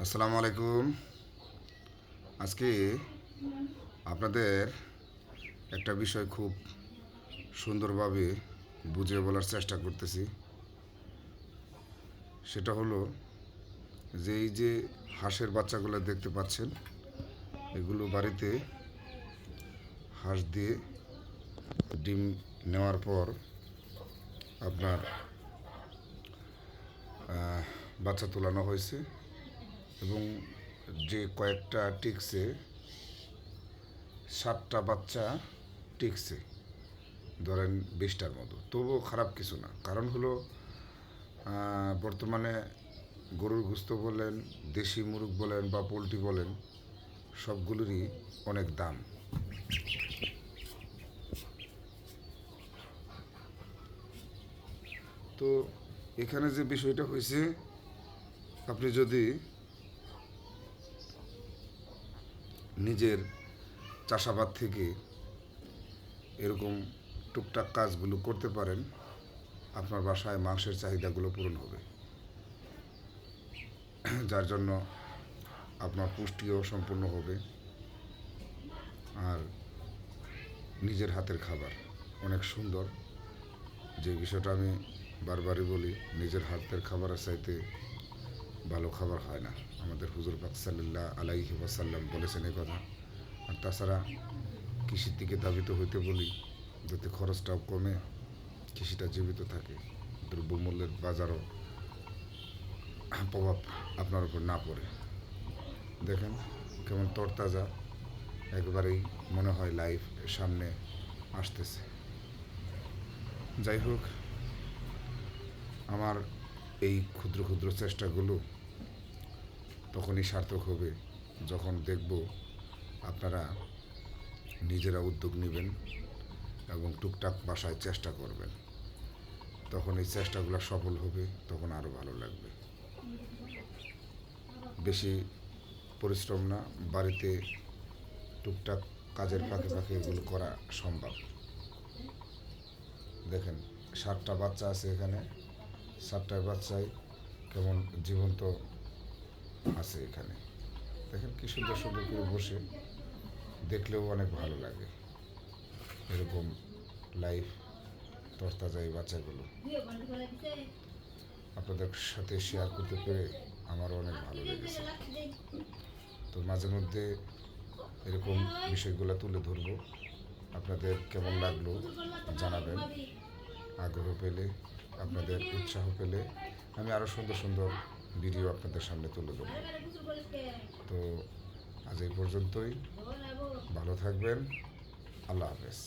আসসালামু আলাইকুম। আজকে আপনাদের একটা বিষয় খুব সুন্দরভাবে বুঝিয়ে বলার চেষ্টা করতেছি। সেটা হলো যে এই যে হাঁসের বাচ্চাগুলো দেখতে পাচ্ছেন, এগুলো বাড়িতে হাঁস দিয়ে ডিম নেওয়ার পর আপনার বাচ্চা তোলানো হয়েছে। এবং যে কয়েকটা টিকছে সাতটা বাচ্চা টিকছে ধরেন বিশটার মতো। তবুও খারাপ কিছু না। কারণ হলো বর্তমানে গরুর গুস্ত বলেন, দেশি মুরগ বলেন বা পোলট্রি বলেন, সবগুলোরই অনেক দাম। তো এখানে যে বিষয়টা হয়েছে, আপনি যদি নিজের চাষাবাদ থেকে এরকম টুকটাক কাজগুলো করতে পারেন, আপনার বাসায় মাংসের চাহিদাগুলো পূরণ হবে। যার জন্য আপনার পুষ্টিও সম্পূর্ণ হবে আর নিজের হাতের খাবার অনেক সুন্দর। যে বিষয়টা আমি বারবারই বলি, নিজের হাতের খাবারের চাইতে ভালো খাবার হয় না। আমাদের হুজুর পাক সাল্লাহ আলাইহি ওয়াসাল্লাম বলেছেন এই কথা। আর তাছাড়া কৃষির দিকে ধাবিত হইতে বলি, যাতে খরচটাও কমে, কৃষিটা জীবিত থাকে, দ্রব্যমূল্যের বাজারও প্রভাব আপনার উপর না পড়ে। দেখেন কেমন তরতাজা, একবারেই মনে হয় লাইফ সামনে আসতেছে। যাই হোক, আমার এই ক্ষুদ্র ক্ষুদ্র চেষ্টাগুলো তখনই সার্থক হবে যখন দেখব আপনারা নিজেরা উদ্যোগ নেবেন এবং টুকটাক বাসায় চেষ্টা করবেন। তখন এই চেষ্টাগুলো সফল হবে, তখন আরও ভালো লাগবে। বেশি পরিশ্রম না, বাড়িতে টুকটাক কাজের ফাঁকে ফাঁকে এগুলো করা সম্ভব। দেখেন, সাতটা বাচ্চা আছে এখানে। সাতটার বাচ্চাই কেমন জীবন্ত আছে এখানে। দেখেন কি সুন্দর সুন্দর করে বসে, দেখলেও অনেক ভালো লাগে। এরকম লাইফ তরতাজা এই বাচ্চাগুলো। আপনাদের সাথে শেয়ার করতে পেরে আমারও অনেক ভালো লেগেছে। তো মাঝে মধ্যে এরকম বিষয়গুলো তুলে ধরবো। আপনাদের কেমন লাগল জানাবেন। আগ্রহ পেলে আপনাদের উৎসাহ পেলে আমি আরও সুন্দর সুন্দর ভিডিও আপনাদের সামনে তুলে ধরব। তো আজ এই পর্যন্তই। ভালো থাকবেন। আল্লাহ হাফেজ।